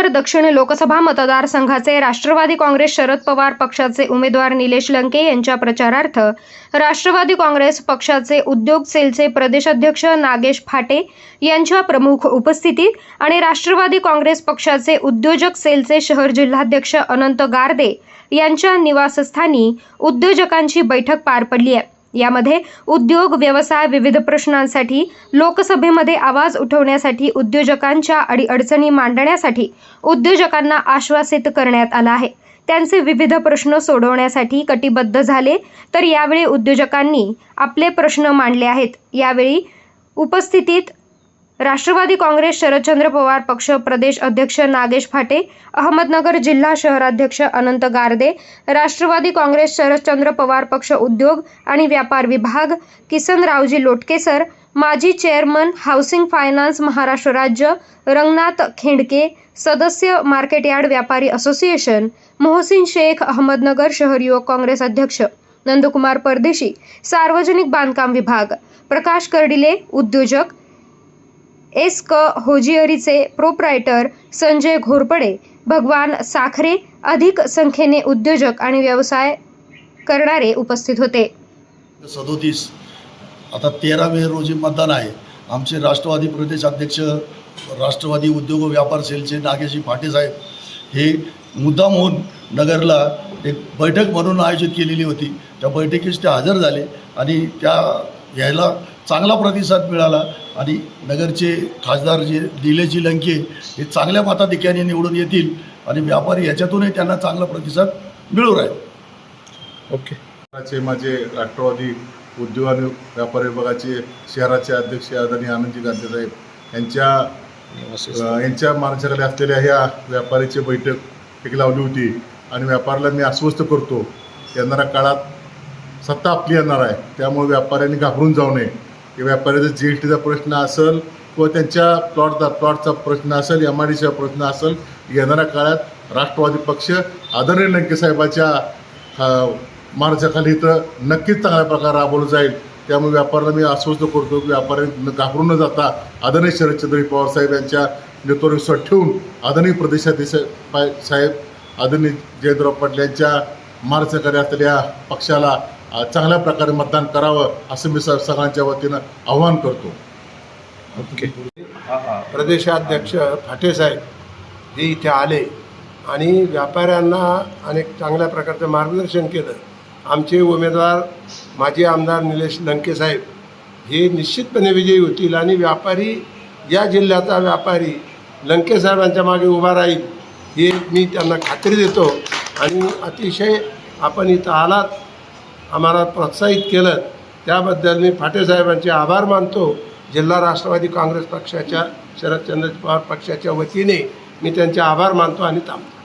अहमदनगर दक्षिण लोकसभा मतदारसंघाचे राष्ट्रवादी काँग्रेस शरद पवार पक्षाचे उमेदवार निलेश लंके यांच्या प्रचारार्थ राष्ट्रवादी काँग्रेस पक्षाचे उद्योग सेलचे प्रदेशाध्यक्ष नागेश फाटे यांच्या प्रमुख उपस्थितीत आणि राष्ट्रवादी काँग्रेस पक्षाचे उद्योजक सेलचे शहर जिल्हाध्यक्ष अनंत गारदे यांच्या निवासस्थानी उद्योजकांची बैठक पार पडली आहे. यामध्ये उद्योग व्यवसाय विविध प्रश्नांसाठी लोकसभेमध्ये आवाज उठवण्यासाठी उद्योजकांच्या अडीअडचणी मांडण्यासाठी उद्योजकांना आश्वासित करण्यात आलं आहे. त्यांचे विविध प्रश्न सोडवण्यासाठी कटिबद्ध झाले तर यावेळी उद्योजकांनी आपले प्रश्न मांडले आहेत. यावेळी उपस्थितीत राष्ट्रवादी काँग्रेस शरदचंद्र पवार पक्ष प्रदेश अध्यक्ष नागेश फाटे अहमदनगर जिल्हा शहराध्यक्ष अनंत गारदे राष्ट्रवादी काँग्रेस शरदचंद्र पवार पक्ष उद्योग आणि व्यापार विभाग किसनरावजी लोटकेसर माजी चेअरमन हाऊसिंग फायनान्स महाराष्ट्र राज्य रंगनाथ खेंडके सदस्य मार्केट यार्ड व्यापारी असोसिएशन मोहसिन शेख अहमदनगर शहर युवक काँग्रेस अध्यक्ष नंदकुमार परदेशी सार्वजनिक बांधकाम विभाग प्रकाश कर्डिले उद्योजक एस क होजिअरीचे प्रोप्रायटर संजय घोरपडे भगवान साखरे अधिक संख्येने उद्योजक आणि व्यवसाय करणारे उपस्थित होते. सदोतीस आता तेरा मे रोजी मतदान आहे. आमचे राष्ट्रवादी प्रदेश अध्यक्ष राष्ट्रवादी उद्योग व्यापार सेलचे नागेशी पाटे साहेब हे मुद्दाम होऊन नगरला एक बैठक म्हणून आयोजित केलेली होती. त्या बैठकीस ते हजर झाले आणि त्या यायला चांगला प्रतिसाद मिळाला आणि नगरचे खासदार जे निलेशजी लंके हे चांगल्या मताधिक्याने निवडून येतील आणि व्यापारी याच्यातूनही त्यांना चांगला प्रतिसाद मिळू राहील. ओके. चे माझे राष्ट्रवादी उद्योग आणि व्यापार विभागाचे शहराचे अध्यक्ष आदरणीय आनंदजी गांधी साहेब यांच्या यांच्या मार्गदर्शनाखाली असलेल्या ह्या व्यापाऱ्याची बैठक एक लावली होती आणि व्यापाऱ्याला मी आश्वस्त करतो येणाऱ्या काळात सत्ता आपली येणार आहे त्यामुळे व्यापाऱ्यांनी घाबरून जाऊ नये. किंवा व्यापाऱ्याचा जी एस टीचा प्रश्न असेल किंवा त्यांच्या प्लॉटचा प्लॉटचा प्रश्न असेल एम आय डीचा प्रश्न असेल येणाऱ्या काळात राष्ट्रवादी पक्ष आदरणीय लंके साहेबाच्या मार्गाखाली इथं नक्कीच चांगल्या प्रकारे राबवलं जाईल. त्यामुळे व्यापाऱ्याला मी आश्वस्त करतो की व्यापारी घाबरून न जाता आदरणीय शरदचंद्र पवार साहेब यांच्या नेतृत्वात ठेवून आदरणीय प्रदेशाध्यक्ष पाय- साहेब आदरणीय जयंतराव पाटील यांच्या मार्गदर्शनाखाली असलेल्या पक्षाला चांगल्या प्रकारे मतदान करावं असं मी स- सगळ्यांच्या वतीनं आव्हान करतो. ओके. प्रदेशाध्यक्ष फाटेसाहेब हे इथे आले आणि व्यापाऱ्यांना अनेक चांगल्या प्रकारचं मार्गदर्शन केलं. आमचे उमेदवार माजी आमदार निलेश लंके साहेब हे निश्चितपणे विजयी होतील आणि व्यापारी या जिल्ह्याचा व्यापारी लंके साहेबांच्या मागे उभा राहील हे मी त्यांना खात्री देतो. आणि अतिशय आपण इथं आलात आम्हाला प्रोत्साहित केलं त्याबद्दल मी फाटेसाहेबांचे आभार मानतो. जिल्हा राष्ट्रवादी काँग्रेस पक्षाच्या शरदचंद्र पवार पक्षाच्या वतीने मी त्यांचे आभार मानतो आणि थांबतो.